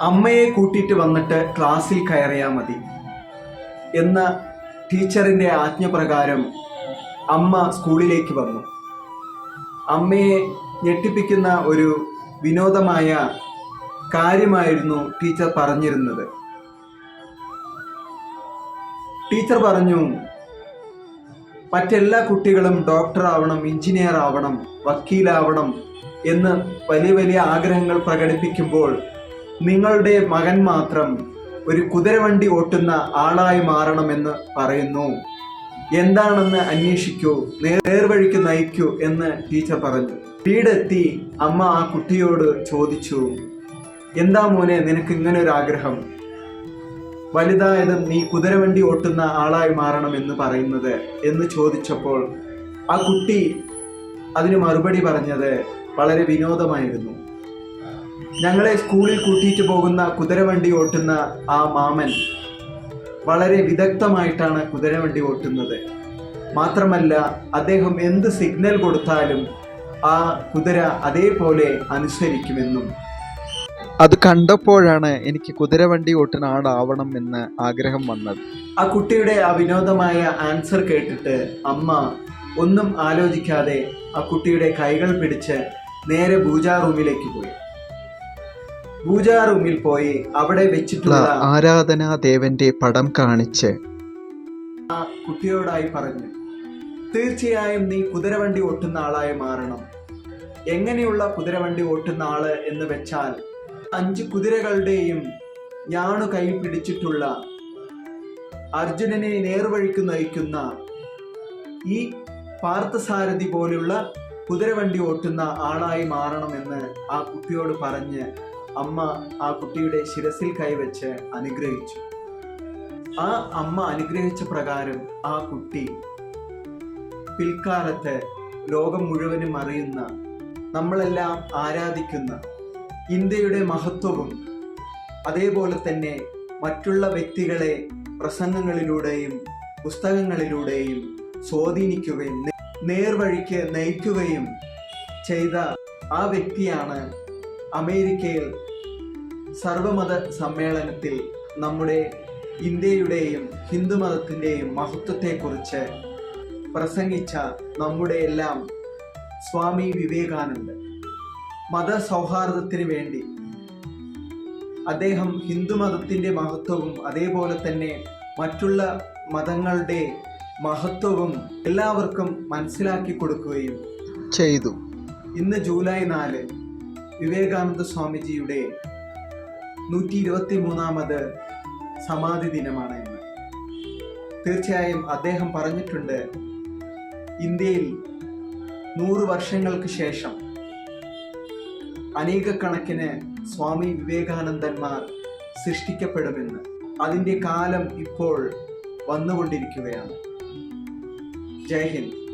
അമ്മയെ കൂട്ടിയിട്ട് വന്നിട്ട് ക്ലാസ്സിൽ കയറിയാൽ മതി എന്ന ടീച്ചറിന്റെ ആജ്ഞപ്രകാരം അമ്മ സ്കൂളിലേക്ക് വന്നു. അമ്മയെ ഞെട്ടിപ്പിക്കുന്ന ഒരു വിനോദമായ കാര്യമായിരുന്നു ടീച്ചർ പറഞ്ഞിരുന്നത്. ടീച്ചർ പറഞ്ഞു മറ്റെല്ലാ കുട്ടികളും ഡോക്ടർ ആവണം എഞ്ചിനീയർ ആവണം വക്കീലാവണം എന്ന് വലിയ വലിയ ആഗ്രഹങ്ങൾ പ്രകടിപ്പിക്കുമ്പോൾ നിങ്ങളുടെ മകൻ മാത്രം ഒരു കുതിരവണ്ടി ഓട്ടുന്ന ആളായി മാറണമെന്ന് പറയുന്നു. എന്താണെന്ന് അന്വേഷിക്കൂ നേർവഴിക്ക് നയിക്കൂ എന്ന് ടീച്ചർ പറഞ്ഞു. വീടെത്തി അമ്മ ആ കുട്ടിയോട് ചോദിച്ചു എന്താ മോനെ നിനക്ക് ഇങ്ങനെ ഒരു ആഗ്രഹം? വലുതായതും നീ കുതിരവണ്ടി ഓട്ടുന്ന ആളായി മാറണം എന്ന് പറയുന്നത്? എന്ന് ചോദിച്ചപ്പോൾ ആ കുട്ടി അതിന് മറുപടി പറഞ്ഞത് വളരെ വിനോദമായിരുന്നു. ഞങ്ങളെ സ്കൂളിൽ കൂട്ടിയിട്ട് പോകുന്ന കുതിരവണ്ടി ഓട്ടുന്ന ആ മാമൻ വളരെ വിദഗ്ധമായിട്ടാണ് കുതിരവണ്ടി ഓട്ടുന്നത്. മാത്രമല്ല അദ്ദേഹം എന്ത് സിഗ്നൽ കൊടുത്താലും ആ കുതിര അതേപോലെ അനുസരിക്കുമെന്നും. അത് കണ്ടപ്പോഴാണ് എനിക്ക് കുതിരവണ്ടി ഓട്ടുന്ന ആളാവണം എന്ന് ആഗ്രഹം വന്നത്. ആ കുട്ടിയുടെ ആ വിനോദമായ ആൻസർ കേട്ടിട്ട് അമ്മ ഒന്നും ആലോചിക്കാതെ ആ കുട്ടിയുടെ കൈകൾ പിടിച്ച് നേരെ പൂജാ റൂമിലേക്ക് പോയി. പൂജാ റൂമിൽ പോയി അവിടെ വെച്ചിട്ടുള്ള ആരാധനാ ദേവന്റെ പടം കാണിച്ച്. ആ കുട്ടിയോടായി പറഞ്ഞു തീർച്ചയായും നീ കുതിരവണ്ടി ഓട്ടുന്ന ആളായി മാറണം. എങ്ങനെയുള്ള കുതിരവണ്ടി ഓട്ടുന്ന ആൾ എന്ന് വെച്ചാൽ അഞ്ച് കുതിരകളുടെയും ഞാണു കൈ പിടിച്ചിട്ടുള്ള അർജുനനെ നേർവഴിക്ക് നയിക്കുന്ന ഈ പാർത്ഥസാരഥി പോലുള്ള കുതിരവണ്ടി ഓട്ടുന്ന ആളായി മാറണമെന്ന് ആ കുട്ടിയോട് പറഞ്ഞ് അമ്മ ആ കുട്ടിയുടെ ശിരസിൽ കൈവച്ച് അനുഗ്രഹിച്ചു. ആ അമ്മ അനുഗ്രഹിച്ച പ്രകാരം ആ കുട്ടി പിൽക്കാലത്ത് ലോകം മുഴുവനും അറിയുന്ന നമ്മളെല്ലാം ആരാധിക്കുന്ന ഇന്ത്യയുടെ മഹത്വവും അതേപോലെ തന്നെ മറ്റുള്ള വ്യക്തികളെ പ്രസംഗങ്ങളിലൂടെയും പുസ്തകങ്ങളിലൂടെയും സ്വാധീനിക്കുകയും നേർവഴിക്ക് നയിക്കുകയും ചെയ്ത ആ വ്യക്തിയാണ് അമേരിക്കയിൽ സർവമത സമ്മേളനത്തിൽ നമ്മുടെ ഇന്ത്യയുടെയും ഹിന്ദുമതത്തിന്റെയും മഹത്വത്തെക്കുറിച്ച് പ്രസംഗിച്ച നമ്മുടെ എല്ലാം സ്വാമി വിവേകാനന്ദൻ. മതസൗഹാർദ്ദത്തിന് വേണ്ടി അദ്ദേഹം ഹിന്ദുമതത്തിന്റെ മഹത്വവും അതേപോലെ തന്നെ മറ്റുള്ള മതങ്ങളുടെ മഹത്വവും എല്ലാവർക്കും മനസ്സിലാക്കി കൊടുക്കുകയും ചെയ്തു. ഇന്ന് ജൂലൈ നാല് വിവേകാനന്ദ സ്വാമിജിയുടെ നൂറ്റി ഇരുപത്തി മൂന്നാമത് സമാധി ദിനമാണ് ഇന്ന്. തീർച്ചയായും അദ്ദേഹം പറഞ്ഞിട്ടുണ്ട് ഇന്ത്യയിൽ നൂറ് വർഷങ്ങൾക്ക് ശേഷം അനേകക്കണക്കിന് സ്വാമി വിവേകാനന്ദന്മാർ സൃഷ്ടിക്കപ്പെടുമെന്ന്. അതിന്റെ കാലം ഇപ്പോൾ വന്നുകൊണ്ടിരിക്കുകയാണ്. ജയ് ഹിന്ദ്.